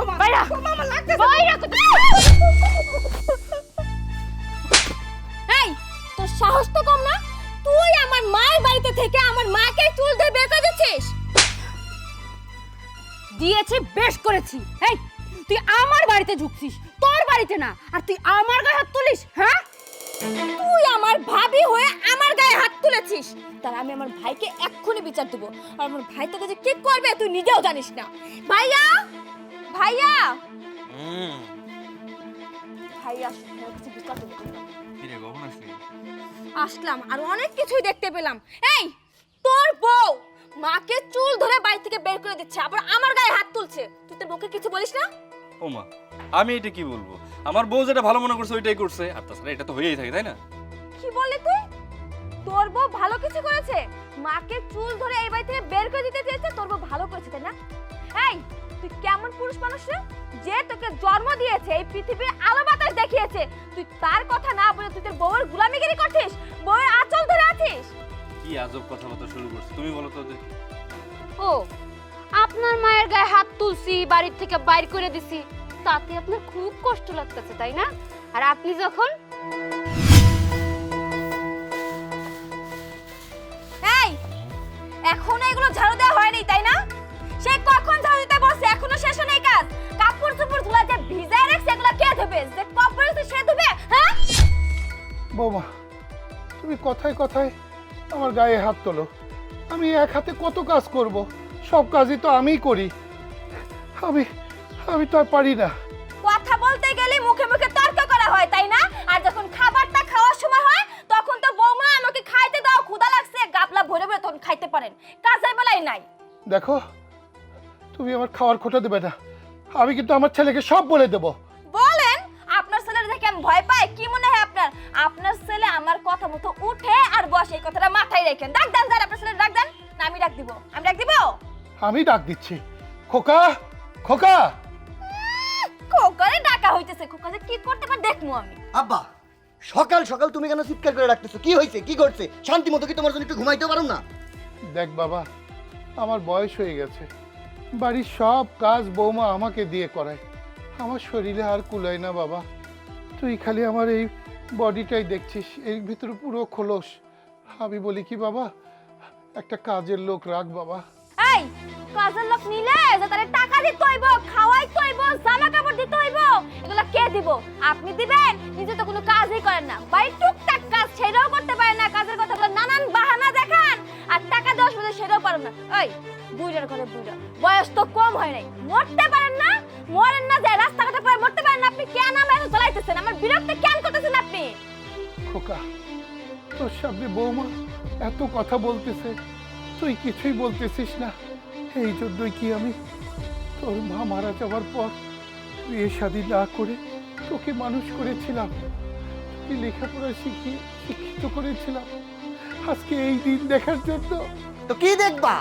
বৌমা বাইরা। আমার লাগতেছে। বাইরা এই তোর সাহস তো কম না? তুই আমার মায়ের বাড়িতে থেকে আমার মাকে চুল ধরে বের করে দিচ্ছিস? দিয়েছি বেশ করেছি। এই তুই আমার বাড়িতে ঢুকছিস তোর বাড়িতে না। আর তুই আমার গায়ে হাত তুলিস হ্যাঁ? তুই আমার ভাবি হয়ে আমার গায়ে হাত তুলেছিস। তার আমি আমার ভাইকে এক্ষুনি বিচার দেবো। আর আমার ভাই তোকে যে কি করবে তুই নিজেও জানিস না। ভাইয়া! ভাইয়া! কিরে কখন আসলি? আসলাম আর অনেক কিছুই দেখতে পেলাম। এই তোর বউ মাকে চুল ধরে বাড়ি থেকে বের করে দিচ্ছে আবার আমার গায়ে হাত তুলছে। তুই তোর বউকে কিছু বলিস না? ও মা আমি এটা কি বলব? আমার বউ যেটা ভালো মনে করছে ওইটাই করছে। আর তাছাড়া এটা তো হয়েই থাকে তাই না? কি বললি তুই? তোর বউ ভালো কিছু করেছে? মাকে চুল ধরে এই বাড়ি থেকে বের করে দিতে চেয়েছে তোর বউ ভালো করেছে তাই না? এই তুই কেমন পুরুষ মানুষ রে? যে তোকে জন্ম দিয়েছে এই পৃথিবীর আলো বাতাস দেখিয়েছে তুই তার কথা না বলে তুই তোর বউয়ের গুলামিগিরি করছিস? বউয়ের আঁচল ধরে আছিস? কি আজব কথাবার্তা শুরু করছে তুমি বলো তো ও আপনার মায়ের গায়ে হাত তুলছি বাড়ির থেকে বাইর করে দিছি। তাতে আপনার খুব কষ্ট লাগতেছে তাই না? আর আপনি যখন এই এখনও এগুলো ঝাড়ু দেওয়া হয়নি তাই না? সে কখন ভিজায় রাখছে এগুলো কে ধুবে? যে আছে সে ধুবে হ্যাঁ? বৌমা তুমি কথায় কথায় আমার গায়ে হাত তোলো। আমি এক হাতে কত কাজ করব? সব কাজই তো আমিই করি। আমি আমি তো আর পারি না। কথা বলতে গেলে মুখে মুখে তর্ক করা হয় তাই না? আর যখন খাবারটা খাওয়ার সময় হয় তখন তো বৌমা আমাকে খাইতে দাও ক্ষুধা লাগছে গাবলা ভরে ভরে তখন খাইতে পারেন। কাজের বেলায় নাই। দেখো তুমি আমার খাওয়ার খোটা দেবে না। আমি কিন্তু আমার ছেলেকে সব বলে দেবো। বলেন আপনার ছেলের দেখে আমি ভয় পাই কি মনে হয় আপনার? আপনার ছেলে আমার কথা মতো উঠে আর বসে এই কথাটা মাথায় রেখেন। ডাক দেন যান আপনার ছেলে ডাক দেন। না আমি ডাক দিব। আমি ডাক দিব? আমি ডাক দিচ্ছি। খোকা খোকা! খোকারে ডাকা হইতেছে। খোকা যে কি করতে পারে দেখমু আমি। আব্বা সকাল সকাল তুমি কেন চিৎকার করে রাখতেছো কি হয়েছে কি করছে শান্তি মতো কি তোমার জন্য একটু ঘুমাইতে পারো না? দেখ বাবা আমার বয়স হয়ে গেছে। বাড়ির সব কাজ বৌমা আমাকে দিয়ে করায়। আমার শরীরে আর কুলায় না বাবা। তুই খালি আমার এই বডিটাই দেখছিস, এর ভিতরে পুরো খোলস। আমি বলি কি বাবা, একটা কাজের লোক রাখ বাবা। এই, কাজের লোক নিলে তারে টাকা দিতে হইব, খাওয়াইতে হইব জামা কাপড় দিতে হইব কে দিব? আপনি দিবেন, নিজে তো কোনো কাজই করেন না। বাই টুকটাক কাজ সেটাও বৌমা, এত কথা বলতেছে, তুই কিছুই বলতেছিস না। এই জন্যই কি আমি তোর মা মারা যাওয়ার পর বিয়ে শাদী না করে তোকে মানুষ করেছিলাম? তোকে লেখাপড়া শিখিয়ে শিক্ষিত করেছিলাম। আজকে এই দিন দেখার জন্য। তো কি দেখবা?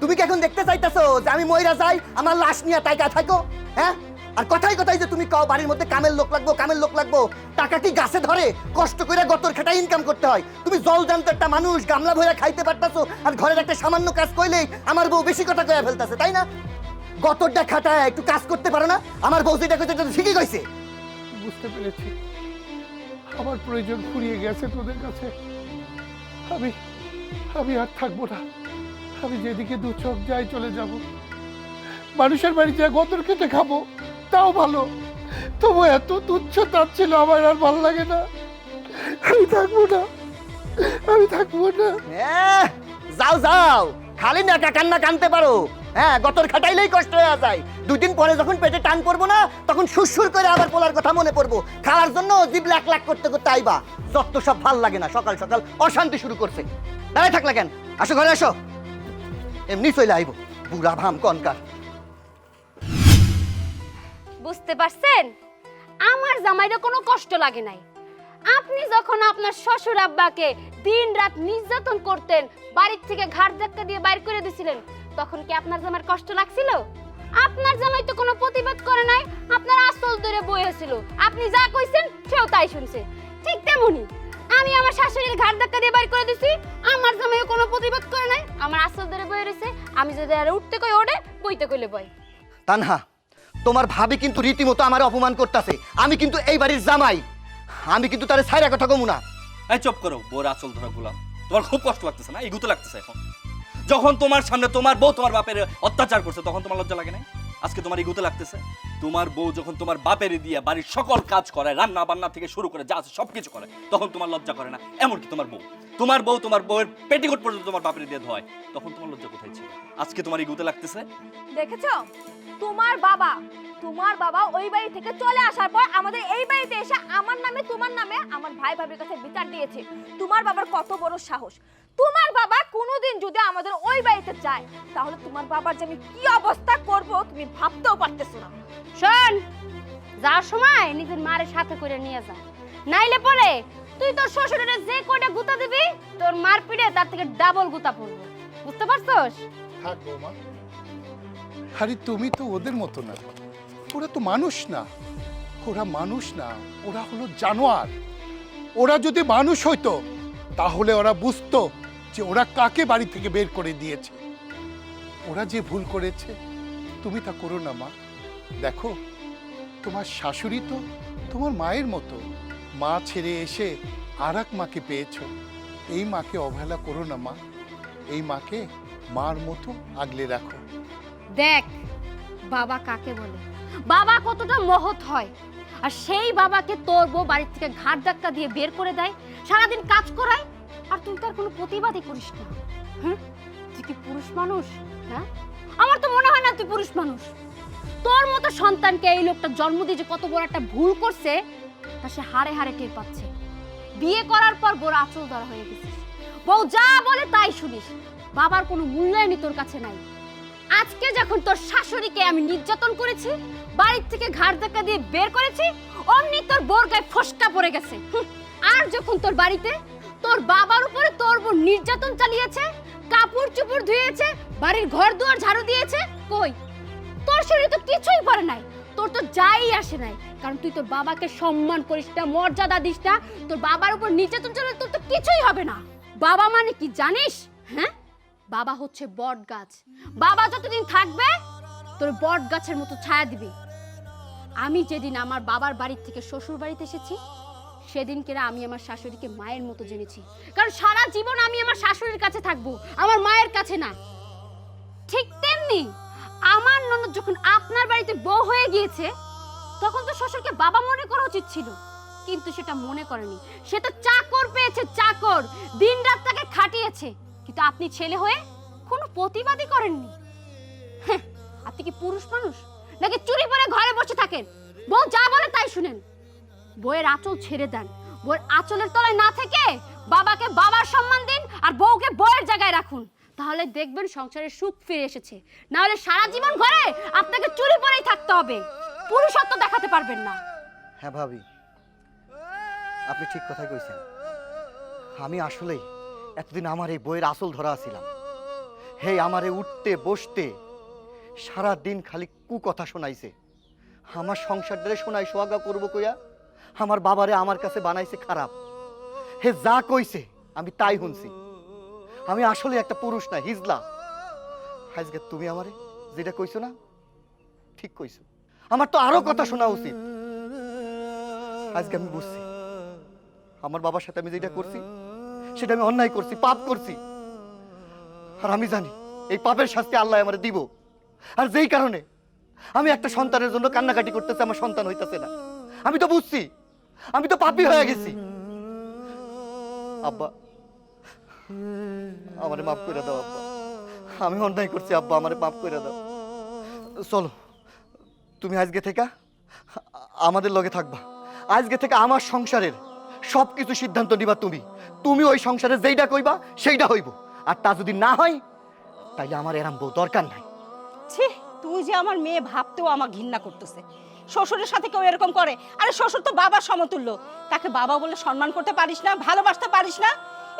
তুমি কি এখন দেখতে চাইতেছো যে আমি ময়রা যাই, আমার লাশ নিয়ে টাকা থাকো? হ্যাঁ? আর কথাই কথাই যে তুমি কও বাড়ির মধ্যে কামের লোক লাগবো, কামের লোক লাগবো, টাকা কি গাছে ধরে? কষ্ট করে গতর খেটা ইনকাম করতে হয়। তুমি জল জানতো একটা মানুষ, গামলা ভরে খাইতে পারতাছো, আর ঘরের একটা সামান্য কাজ কইলেই আমার বউ বেশি কথা কয়ে ফেলতাছে, তাই না? গতরটা খাটায় একটু কাজ করতে পারো না? আমার বউ যেটা এটা ঠিকই কইছে। বুঝতে পেরেছি। আমার প্রয়োজন ফুরিয়ে গেছে তোদের কাছে। আমি আমি আর থাকব না। আমি যেদিকে দু চোখ যাই চলে যাব। মানুষের বাড়ি যা গতর খেতে খাব। তাও ভালো। তবু এত তুচ্ছ তার ছিল আমার আর ভালো লাগে না। আমি থাকব না। আমি থাকব না। হ্যাঁ, যাও যাও। খালি না কান্না কানতে পারো। হ্যাঁ গতর খাটাইলেই কষ্ট হয়ে যায়। দুদিন পরে যখন পেটে টান পড়ব না তখন সুরসুর করে আবার পোলার কথা মনে পড়ব। খাওয়ার জন্য জিভ লাখ লাখ করতে করতে আইবা। যত সব ভালো লাগে না সকাল সকাল অশান্তি শুরু করছে। দাঁড়ায় থাকলে কেন? আসো ঘরে আসো। এমনি চলে আইবো। বুড়া ভাম কনকার। বুঝতে পারছেন? আমার জামাইরা কোনো কষ্ট লাগে নাই। আপনি যখন আপনার শ্বশুর আব্বাকে দিন রাত নির্যাতন করতেন, বাড়ির থেকে ঘাট ধাক্কা দিয়ে বাইর করে দিছিলেন, তখন কি আপনার জামাইয়ের কষ্ট লাগছিল? আপনার জামাই তো কোনো প্রতিবাদ করে নাই, আপনার আসল ধরে বইয়েছিল আপনি যা কইছেন, সেও তাই শুনছে। ঠিক তেমনি, আমি আমার শাশুড়ির ঘাট ধাক্কা দিয়ে বাইর করে দিছি, আমার জামাইও কোনো প্রতিবাদ করে নাই, আমার আসল ধরে বয়ে রয়েছে আমি যদি আর উঠতে কই ওঠে বইতে কইলে বই তানহা তোমার ভাবি কিন্তু রীতিমতো আমার অপমান করতেছে। আমি কিন্তু এই বাড়ির জামাই। আমি কিন্তু তার ছাইরা কথা কমু না। এই চুপ করো, বোর আচল ধরা গোলাম তোমার খুব কষ্ট লাগতেছে না? এগুতো লাগতেছে এখন। যখন তোমার সামনে তোমার বউ তোমার বাপের অত্যাচার করছে, তখন তোমার লজ্জা লাগে না আজকে তোমার এগুতে লাগতেছে? তোমার বউ যখন তোমার বাপের দিয়ে বাড়ির সকল কাজ করে, রান্না বান্না থেকে শুরু করে, যা আছে সবকিছু করে, তখন তোমার লজ্জা করে না। এমনকি তোমার বউ। তোমার বউ তোমার বউয়ের পেটিকোট পর্যন্ত তোমার বাপের দিয়ে ধোয়। তখন তোমার লজ্জা কোথায় ছিল? আজকে তোমার এগুতে লাগতেছে? দেখেছ? তোমার বাবা তোমার বাবা ওই বাড়ি থেকে চলে আসার পর আমাদের এই বাড়িতে এসে আমার নামে, তোমার নামে আমার ভাই ভাবির কাছে বিচার দিয়েছে। তোমার বাবার কত বড় সাহস। তোমার বাবা কোনোদিন যদি আমাদের ওই বাড়িতে যায়, তাহলে তোমার বাবার যে আমি কি অবস্থা করব তুমি ভাবতেও শোন যাওয়ার সময় নিজের মারের সাথে করে নিয়ে যা। নাইলে পরে তুই তোর শ্বশুরের যে কয়টা গুতা দিবি, তোর মার পিঠে তার থেকে ডাবল গুতা পড়বে। বুঝতে পারছস? আরে তুমি তো ওদের মতো না। ওরা তো মানুষ না। ওরা মানুষ না, ওরা হলো জানোয়ার। ওরা যদি মানুষ হইতো, তাহলে ওরা বুঝতো যে ওরা কাকে বাড়ি থেকে বের করে দিয়েছে। ওরা যে ভুল করেছে, তুমি তা করো না মা। দেখো তোমার শাশুড়ি তো তোমার মায়ের মতো। মা ছেড়ে এসে আর এক মাকে পেয়েছ। এই মাকে অবহেলা করো না মা। এই মাকে মার মতো আগলে রাখো। দেখ, বাবা কাকে বলে? বাবা কতটা মহৎ হয়। আর সেই বাবাকে তোর বউ বাড়ির থেকে ঘাট ধাক্কা দিয়ে বের করে দেয়, সারাদিন কাজ করায়, আর তুই তার কোনো প্রতিবাদই করিস না। হুম? তুই কি পুরুষ মানুষ? হ্যাঁ? আমার তো মনে হয় না তুই পুরুষ মানুষ। তোর মতো সন্তানকে এই লোকটা জন্ম দিয়ে যে কত বড় একটা ভুল করছে, তা সে হারে হারে টের পাচ্ছে। বিয়ে করার পর বড় আঁচল ধরা হয়ে গেছিস। বউ যা বলে তাই শুনিস। বাবার কোনো মূল্যায়নই তোর কাছে নাই। আজকে যখন তোর শাশুড়িকে আমি নির্যাতন করেছি, বাড়ির থেকে ঘাড় ধাক্কা দিয়ে বের করেছি, অমনি তোর বোর গায়ে ফসকা পড়ে গেছে। আর যখন তোর বাড়িতে তোর বাবার উপরে তোর বোন নির্যাতন চালিয়েছে, কাপড় চুপড় ধুয়েছে, বাড়ির ঘর দুয়ার ঝাড়ু দিয়েছে, কই? তোর শরীরে তো কিছুই পারে নাই। তোর তো যাই আসে নাই। কারণ তুই তোর বাবাকে সম্মান করিস না, মর্যাদা দিস না। তোর বাবার উপর নির্যাতন চালালে তোর তো কিছুই হবে না। বাবা মানে কি জানিস? হ্যাঁ? বাবা হচ্ছে বট গাছ। বাবা যতদিন থাকবে, তোর বট গাছের মতো ছায়া দিবে। আমি যেদিন আমার বাবার বাড়ির থেকে শ্বশুর বাড়িতে এসেছি সেদিন কেনা আমি আমার শাশুড়িকে মায়ের মতো জেনেছি। কারণ সারা জীবন আমি আমার শাশুড়ির কাছে থাকব, আমার মায়ের কাছে না। ঠিক তেমনি আমার ননদ যখন আপনার বাড়িতে বউ হয়ে গিয়েছে তখন তো শ্বশুরকে বাবা মনে করা উচিত ছিল। কিন্তু সেটা মনে করেনি। সে তো চাকর পেয়েছে চাকর! দিন রাত তাকে খাটিয়েছে। কিন্তু আপনি ছেলে হয়ে কোনো প্রতিবাদই করেননি। হ্যাঁ, আপনি কি পুরুষ মানুষ? নাকি চুরি পরে ঘরে বসে থাকেন? বউ যা বলে তাই শুনেন। বইয়ের আঁচল ছেড়ে দেন। বইয়ের আঁচলের তলায় না থেকে বাবাকে বাবার সম্মান দিন আর বউকে বইয়ের জায়গায় রাখুন। তাহলে দেখবেন সংসারে সুখ ফিরে এসেছে। না হলে সারা জীবন ঘরে আপনাকে চুরি পরেই থাকতে হবে। পুরুষত্ব দেখাতে পারবেন না। হ্যাঁ ভাবি, আপনি ঠিক কথাই কইছেন। আমি আসলেই এতদিন আমার এই বইয়ের আসল ধরা ছিলাম। হে আমারে উঠতে, বসতে সারা দিন খালি কু কথা শোনাইছে। আমার সংসারটারে শোনাই সোয়াগা করব কইয়া আমার বাবারে আমার কাছে বানাইছে খারাপ। হে যা কইছে, আমি তাই শুনছি। আমি আসলে একটা পুরুষ না, হিজলা। আজকে তুমি আমারে যেটা কইছো না, ঠিক কইছো। আমার তো আরও কথা শোনা উচিত। আজকে আমি বুঝছি। আমার বাবার সাথে আমি যেটা করছি, সেটা আমি অন্যায় করছি, পাপ করছি। আর আমি জানি, এই পাপের শাস্তি আল্লাহ আমার দিব। আর যেই কারণে আমি একটা সন্তানের জন্য কান্নাকাটি করতেছে, আমার সন্তান হইতাছে না। আমি তো বুঝছি, আমি তো পাপি হয়ে গেছি। আব্বা আমারে মাফ করে দাও, আব্বা। আমি অন্যায় করছি, আব্বা, আমারে মাফ করে দাও। চলো, তুমি আজকে থেকে আমাদের লগে থাকবা। আজকে থেকে আমার সংসারের সব কিছু সিদ্ধান্ত নিবা তুমি। তুমি ওই সংসারে যেইটা কইবা সেইটা হইব। আর তা যদি না হয়, তাইলে আমার এরাম বউ দরকার নাই। ছি, তুই যে আমার মেয়ে ভাবতেও আমার ঘৃণা করতেছে। শ্বশুরের সাথে কেউ এরকম করে? আরে, শ্বশুর তো বাবার সমতুল্য। তাকে বাবা বলে সম্মান করতে পারিস না, ভালোবাসতে পারিস না।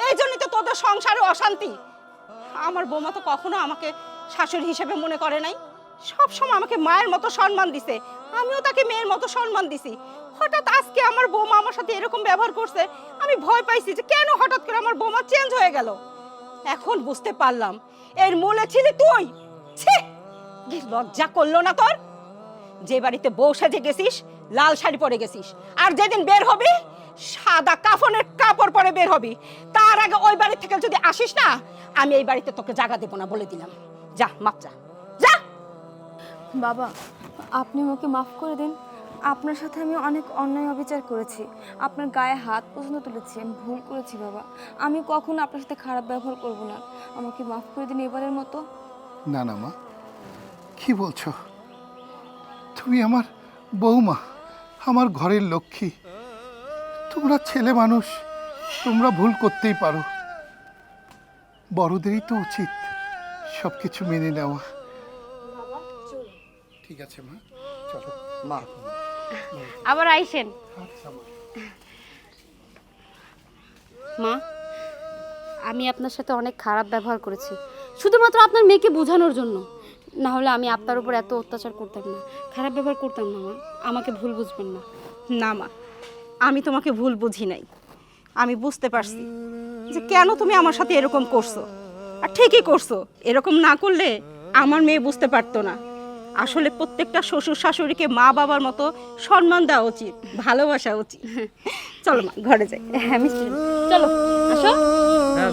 এই জন্যই তো তোদের সংসারে অশান্তি। আমার বৌমা তো কখনো আমাকে শাশুড়ি হিসেবে মনে করে নাই। সব সময় আমাকে মায়ের মতো সম্মান দিছে। আমিও তাকে মেয়ের মতো সম্মান দিছি। হঠাৎ আজকে আমার বৌমা আমার সাথে এরকম ব্যবহার করছে, আমি ভয় পাইছি যে কেন হঠাৎ করে আমার বৌমা চেঞ্জ হয়ে গেল? এখন বুঝতে পারলাম, এর মূলে ছিলি তুই। ছি! লজ্জা করল না তোর? যে বাড়িতে বউ সাজে গেছিস, লাল শাড়ি পরে গেছিস। আর যেদিন বের হবি, সাদা কাফনের কাপড় পরে বের হবি। তার আগে ওই বাড়ি থেকে যদি আসিস না আমি এই বাড়িতে তোকে জায়গা দেবো না বলে দিলাম। যা মাপ যা যা! বাবা আপনি আমাকে মাফ করে দিন। আপনার সাথে আমি অনেক অন্যায় অবিচার করেছি। আপনার গায়ে হাত পর্যন্ত তুলেছি আমি ভুল করেছি বাবা। আমি কখনো আপনার সাথে খারাপ ব্যবহার করব না। আমাকে মাফ করে দিন এবারের মতো। না না মা। কি বলছো? তুমি আমার বৌমা আমার ঘরের লক্ষ্মী। তোমরা ছেলে মানুষ। তোমরা ভুল করতেই পারো। বড়দেরই তো উচিত সব কিছু মেনে নেওয়া। ঠিক আছে, মা। চলো। মা। আবার আইসেন। মা, আমি আপনার সাথে অনেক খারাপ ব্যবহার করেছি। শুধুমাত্র আপনার মেয়েকে বোঝানোর জন্য। না হলে আমি আপনার উপর এত অত্যাচার করতাম না। খারাপ ব্যবহার করতাম না, মা। আমাকে ভুল বুঝবেন না। না, মা। আমি তোমাকে ভুল বুঝি নাই। আমি বুঝতে পারছি যে কেন তুমি আমার সাথে এরকম করছ। আর ঠিকই করছ, এরকম না করলে আমার মেয়ে বুঝতে পারতো না। আসলে প্রত্যেকটা শ্বশুর শাশুড়িকে মা বাবার মতো সম্মান দেওয়া উচিত, ভালোবাসা উচিত। চলো মা, ঘরে যাই। হ্যাঁ মিস্টার চলো, আসো। হ্যাঁ